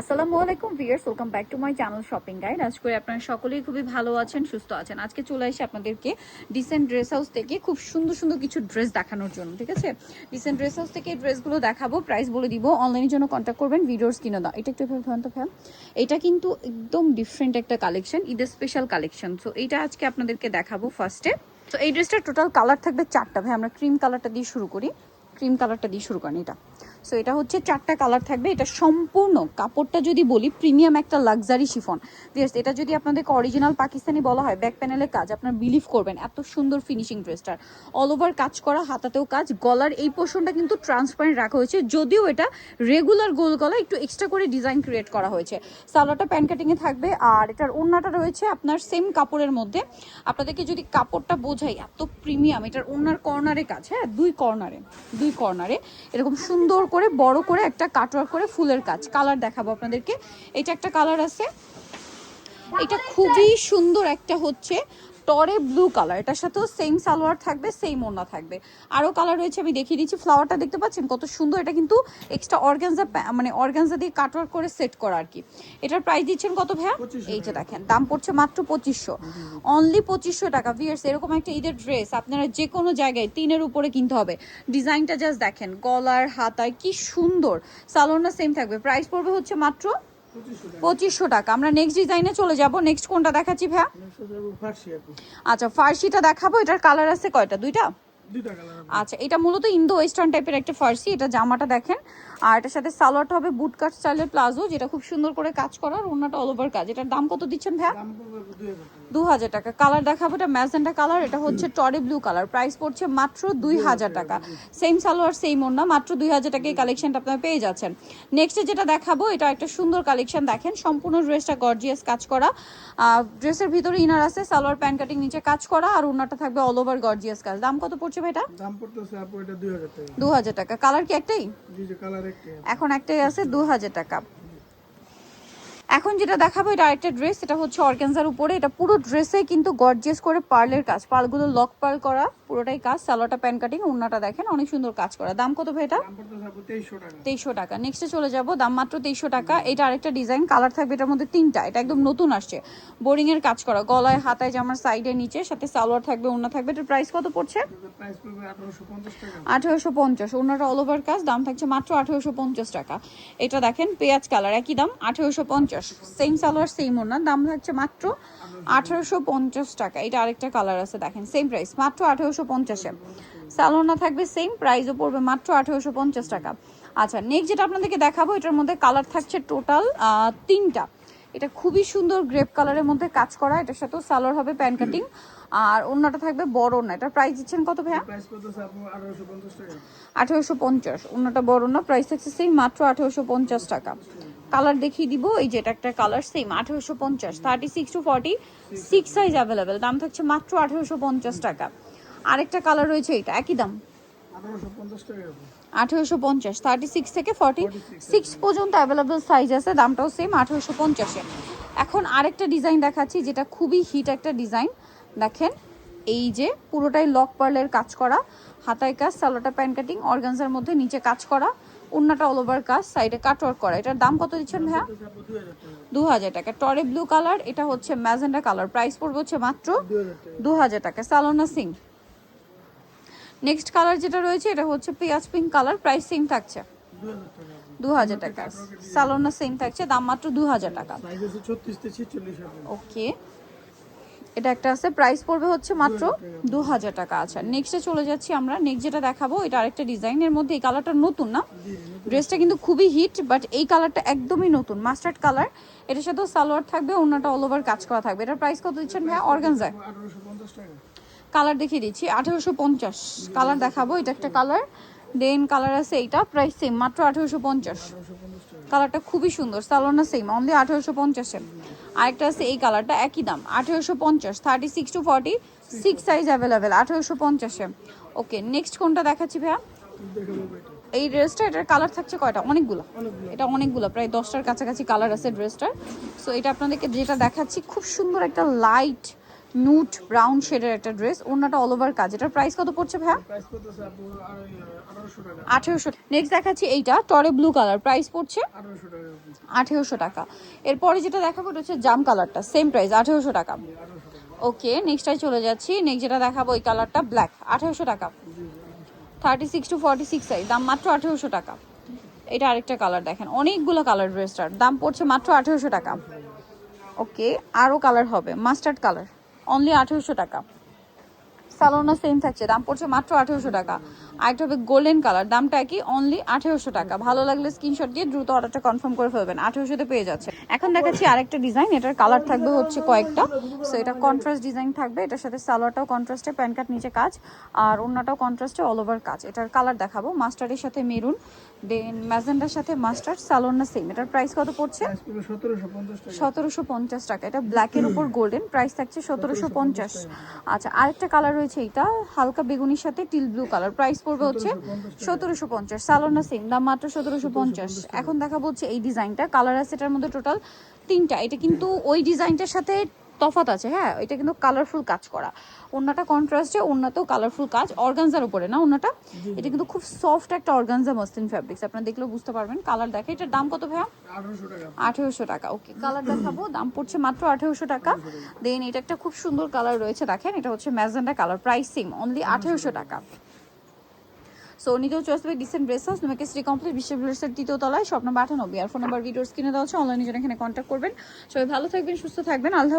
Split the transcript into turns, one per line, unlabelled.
আসসালামু আলাইকুম viewers welcome back to my channel shopping guide. আজ করে আপনারা সকলেই খুবই ভালো আছেন, সুস্থ আছেন। আজকে চলে এসে আপনাদেরকে ডিসেন্ট ড্রেস হাউস থেকে খুব সুন্দর সুন্দর কিছু ড্রেস দেখানোর জন্য, ঠিক আছে? ডিসেন্ট ড্রেস হাউস থেকে ড্রেসগুলো দেখাবো প্রাইস বলে দিব অনলাইনের জন্য কন্ট্যাক্ট করবেন ভিডিওস কিনে দাও। এটা একটু ধরুন তো ফ্যাম এটা কিন্তু একদম ডিফারেন্ট একটা কালেকশন ঈদের স্পেশাল কালেকশন সো এইটা আজকে আপনাদেরকে দেখাবো ফার্স্টে তো এই ড্রেসটার টোটাল কালার থাকবে চারটা ভাই আমরা ক্রিম কালারটা দিয়ে শুরু করি। ক্রিম কালারটা দিয়ে শুরু করেন এটা। সো এটা হচ্ছে চারটা কালার থাকবে। এটা সম্পূর্ণ কাপড়টা যদি বলি প্রিমিয়াম একটা লাক্সারি শিফন ভিয়ার্স এটা যদি আপনাদেরকে অরিজিনাল পাকিস্তানি বলা হয় ব্যাক প্যানেলের কাজ, আপনার বিলিভ করবেন, এত সুন্দর ফিনিশিং ড্রেসটার অল ওভার কাজ করা, হাতাতেও কাজ, গলার এই পোর্শনটা কিন্তু ট্রান্সপারেন্ট রাখা হয়েছে। যদিও এটা রেগুলার গোল গলা একটু এক্সট্রা করে ডিজাইন ক্রিয়েট করা হয়েছে। সালোয়ারটা প্যান কাটিংয়ে থাকবে, আর এটার ওড়নাটা রয়েছে আপনার সেম কাপড়ের মধ্যে। আপনাদেরকে যদি কাপড়টা বোঝাই, এত প্রিমিয়াম এটার ওড়নার কর্নারে কাজ হ্যাঁ দুই কর্নারে দুই কর্নারে এরকম সুন্দর করে, বড় করে একটা কাটওয়ার করে ফুলের কাজ, কালার দেখাবো আপনাদেরকে। এটা একটা কালার আছে। এটা খুবই সুন্দর একটা হচ্ছে টরে ব্লু কালার। এটার সাথেও সেম সালোয়ার থাকবে সেম ওড়না থাকবে। আরও কালার রয়েছে আমি দেখিয়ে দিচ্ছি। ফ্লাওয়ারটা দেখতে পাচ্ছেন? কত সুন্দর এটা কিন্তু এক্সট্রা অর্গানজা মানে অর্গানজা দিয়ে কাটওয়ার্ক করে সেট করা আর কি। এটার প্রাইস দিচ্ছেন কত ভাইয়া? এই যে দেখেন দাম পড়ছে মাত্র পঁচিশশো। অনলি পঁচিশশো টাকা। ভিয়ার্স এরকম একটা ঈদের ড্রেস আপনারা যে কোনো জায়গায় তিনের উপরে কিনতে হবে। ডিজাইনটা জাস্ট দেখেন গলার হাতায় কি সুন্দর। সালোয়ারটা সেম থাকবে। প্রাইস পড়বে হচ্ছে মাত্র পঁচিশশো টাকা। আমরা নেক্সট ডিজাইনে চলে যাব। নেক্সট কোনটা দেখাচ্ছি ভাইয়া? আচ্ছা ফার্সিটা দেখাবো। এটার কালার আছে কয়টা? দুইটা? আচ্ছা এটা মূলত ইন্দো ওয়েস্টার্ন টাইপের একটা ফার্সি। এটা জামাটা দেখেন। আর এটার সাথে সালোয়ারটা হবে বুট কাট স্টাইলের প্লাজো যেটা খুব সুন্দর করে কাজ করা আর ওনাটা অল ওভার কাজ। এটার দাম কত দিচ্ছেন ভাইয়া? দু হাজার টাকা। কালার দেখাবো এটা ম্যাজেন্টা কালার এটা হচ্ছে টরে ব্লু কালার প্রাইস পড়ছে মাত্র দুই হাজার টাকা। সেম সালোয়ার সেম ওড়না মাত্র দুই হাজার টাকা এই কালেকশনটা আপনারা পেয়ে যাচ্ছেন। নেক্সটে যেটা দেখাবো এটা একটা সুন্দর কালেকশন দেখেন সম্পূর্ণ ড্রেসটা গর্জিয়াস কাজ করা। ড্রেসের ভিতরে ইনার আছে সালোয়ার প্যান্ট কাটিং নিচে কাজ করা আর ওড়নাটা থাকবে অল ওভার গর্জিয়াস কাজ। দাম কত পড়ছে ভাই এটা
দাম পড়তেছে আপু এটা 2000 টাকা।
দু হাজার টাকা। কালার কি একটাই?
জি কালার
এখন একটাই আছে দু হাজার টাকা। এখন যেটা দেখাবো এটা আরেকটা ড্রেস এটা হচ্ছে অর্গানজার উপরে। এটা পুরো ড্রেসে কিন্তু গর্জিয়াস করে পার্লের কাজ। পার্লগুলো লক পার্ল করা পুরোটাই কাজ। সালোয়ারটা প্যান কাটিং ওড়নাটা দেখেন অনেক সুন্দর কাজ করা। দাম কত ভাই এটা?
দাম পড়তেছে আপু 2300 টাকা।
তেইশশো টাকা। নেক্সটে চলে যাব দাম মাত্র তেইশশো টাকা। এটা আরেকটা ডিজাইন কালার থাকবে এটার মধ্যে তিনটা। এটা একদম নতুন আসছে। বোরিং এর কাজ করা গলায় হাতায় জামার সাইডে নিচে সাথে সালোয়ার থাকবে ওড়না থাকবে। এটার প্রাইস কত পড়ছে?
এটার প্রাইস পড়বে 1850 টাকা।
আঠেরোশো পঞ্চাশ। ওনারা অল ওভার কাজ দাম থাকছে মাত্র আঠারোশো পঞ্চাশ টাকা। এটা দেখেন পেঁয়াজ কালার একই দাম আঠারোশো পঞ্চাশ। সেম সালোয়ার সেম ওনার দাম হচ্ছে মাত্র আঠারোশো পঞ্চাশ টাকা। এটা আরেকটা কালার আছে দেখেন সেম প্রাইস মাত্র আঠারোশো পঞ্চাশে। সালোনা থাকবে সেম প্রাইসও পড়বে মাত্র আঠারোশো পঞ্চাশ টাকা। আচ্ছা নেক্সট যেটা আপনাদেরকে দেখাবো এটার মধ্যে কালার থাকছে টোটাল তিনটা। এটা খুবই সুন্দর গ্রেপ কালারের মধ্যে কাজ করা এটার সাথেও সালোয়ার হবে প্যান কাটিং আর অন্যটা থাকবে বড় না এটার প্রাইস দিচ্ছেন কত ভাইয়া?
প্রাইস পড়তেছে আপু 1850 টাকা।
আঠেরোশো পঞ্চাশ। অন্যটা বড় না প্রাইস থাকছে সেম মাত্র আঠেরোশো পঞ্চাশ টাকা। কালার দেখিয়ে দিব। এই যে এটা একটা কালার সেম আঠেরোশো পঞ্চাশ। Thirty six to forty six size available দাম থাকছে মাত্র আঠেরোশো পঞ্চাশ টাকা। আরেকটা কালার রয়েছে এটা, একই দাম?
1850
আঠেরোশো পঞ্চাশ থার্টি সিক্স থেকে ফর্টি সিক্স পর্যন্ত অ্যাভেলেবেল সাইজ আছে, দামটাও সেম আঠেরোশো পঞ্চাশে। এখন আরেকটা ডিজাইন দেখাচ্ছি, যেটা খুবই হিট একটা ডিজাইন দেখেন এই যে পুরোটাই লক পার্লের কাজ করা হাতায় কাজ সালোটা প্যান কাটিং অর্গানজার মধ্যে নিচে কাজ করা অন্যটা অল ওভার কাজ সাইডে কাটওয়ার্ক করা। এটার দাম কত দিচ্ছেন ভাইয়া?
পড়তেছে আপু 2000 টাকা।
দু হাজার টাকা টরে ব্লু কালার এটা হচ্ছে ম্যাজেন্ডা কালার প্রাইস পড়বে হচ্ছে মাত্র দু হাজার টাকা সালোনা সিং নেক্সট কালার যেটা রয়েছে এটা হচ্ছে পেঁয়াজ পিঙ্ক কালার প্রাইস সেম থাকছে।
2000 টাকা। আপু
দু হাজার টাকা সালোনা সেম থাকছে দাম মাত্র দু হাজার টাকা।
সাইজ আছে 36 থেকে 46 আপু
ওকে এটা একটা আছে প্রাইস পড়বে হচ্ছে মাত্র দু হাজার টাকা আচ্ছা নেক্সটে চলে যাচ্ছি আমরা নেক্সট যেটা দেখাবো, এটা আরেকটা ডিজাইনের মধ্যে, এই কালারটা নতুন না। ড্রেসটা কিন্তু খুবই হিট বাট এই কালারটা একদমই নতুন মাস্টার্ড কালার এটার সাথেও সালোয়ার থাকবে অন্যটা অল ওভার কাজ করা থাকবে। এটার প্রাইস কত দিচ্ছেন ভাইয়া? অর্গানজায়
1850
কালার দেখিয়ে দিচ্ছি, আঠেরোশো পঞ্চাশ। কালার দেখাবো, এটা একটা কালার দেন কালার আছে এইটা প্রাইস সেম মাত্র আঠেরোশো পঞ্চাশ।
1850 টাকা
কালারটা খুবই সুন্দর সালোনা সেম অনলি আঠেরোশো পঞ্চাশে আরেকটা আছে, এই কালারটা একই দাম, আঠেরোশো পঞ্চাশ thirty six to forty six size available আঠেরোশো পঞ্চাশে ওকে নেক্সট কোনটা দেখাচ্ছি ভাইয়া? এই ড্রেসটা এটার কালার থাকছে কয়টা? অনেকগুলো। এটা অনেকগুলো, প্রায় দশটার কাছাকাছি কালার আছে ড্রেসটার সো এটা আপনাদেরকে যেটা দেখাচ্ছি, খুব সুন্দর একটা লাইট নুট ব্রাউন শেডের একটা ড্রেস অন্যটা অল ওভার কাজ। এটার প্রাইস কত পড়ছে
আর আঠারোশো
নেক্সট দেখাচ্ছি এইটা টরে ব্লু কালার প্রাইস পড়ছে
আঠারোশো টাকা
এরপরে যেটা দেখাবো এটা হচ্ছে জাম কালারটা সেম প্রাইস আঠেরোশো টাকা। ওকে নেক্সটটাই চলে যাচ্ছি। নেক্সট যেটা দেখাবো ওই কালারটা ব্ল্যাক আঠেরোশো টাকা। Thirty six to forty six size দাম মাত্র আঠেরোশো টাকা। এটা আরেকটা কালার দেখেন অনেকগুলো কালার ড্রেসটার দাম পড়ছে মাত্র আঠেরোশো টাকা। ওকে আরও কালার হবে মাস্টার্ড কালার অনলি আঠেরোশো টাকা। সালোনা সেম থাকছে দাম পড়ছে মাত্র আঠেরোশো টাকা। আরেকটা হবে গোল্ডেন কালার দামটা কি অনলি আঠেরোশো টাকা। ভালো লাগলে স্ক্রিনশট দিয়ে দ্রুত অর্ডারটা কনফার্ম করে ফেলবেন। আঠেরোশোতে পেয়ে যাচ্ছে। এখন দেখাচ্ছি আরেকটা ডিজাইন এটার কালার থাকবে হচ্ছে কয়েকটা। সো এটা কন্ট্রাস্ট ডিজাইন থাকবে এটার সাথে সালোয়ারটাও কন্ট্রাস্টে প্যান্ট কাট নিচে কাজ আর অন্যটাও কন্ট্রাস্টে অল ওভার কাজ। এটার কালার দেখাবো মাস্টার্ডের সাথে মেরুন দেন ম্যাজেন্ডার সাথে মাস্টার্ড সালোনা সেম এটার প্রাইস কত পড়ছে?
সতেরোশো পঞ্চাশ টাকা।
সতেরোশো পঞ্চাশ টাকা। এটা ব্ল্যাকের উপর গোল্ডেন প্রাইস থাকছে সতেরোশো পঞ্চাশ। আচ্ছা আরেকটা কালার রয়েছে এটা হালকা বেগুনির সাথে টিল ব্লু কালার প্রাইস পড়বে হচ্ছে সতেরোশো পঞ্চাশ সালোনা সেম দাম মাত্র সতেরোশো পঞ্চাশ। এখন দেখাবো হচ্ছে এই ডিজাইনটা কালার আছে এটার মধ্যে টোটাল তিনটা। এটা কিন্তু ওই ডিজাইনটার সাথে তফাত আছে হ্যাঁ? এটা কিন্তু কালারফুল কাজ করা। ওন্নাটা কন্ট্রাস্টে ওন্নাতেও কালারফুল কাজ অর্গানজার উপরে না ওন্নাটা? এটা কিন্তু খুব সফট একটা অর্গানজা মসলিন ফ্যাব্রিক্স আপনারা দেখলেও বুঝতে পারবেন। কালার দেখে এটার দাম কত ভাইয়া?
আঠেরোশো টাকা।
ওকে। কালার দেখাবো দাম পড়ছে মাত্র আঠেরোশো টাকা। দেন এটা একটা খুব সুন্দর কালার রয়েছে দেখেন এটা হচ্ছে magenta colour price same only আঠেরোশো টাকা। সো নিতেও চয়েস আসবে ডিসেন্ট ব্রেস হাউস তোমাকে শ্রী কমপ্লিট বিশ্ববিদ্যালয়ের তৃতীয় তলায় স্বপ্ন পাঠানো আর ফোন নাম্বার ভিডিওস কিনে দেওয়া হচ্ছে অনলাইনে জন্য এখানে কন্ট্যাক্ট করবেন। সবাই ভালো থাকবেন, সুস্থ থাকবেন, আল্লাহ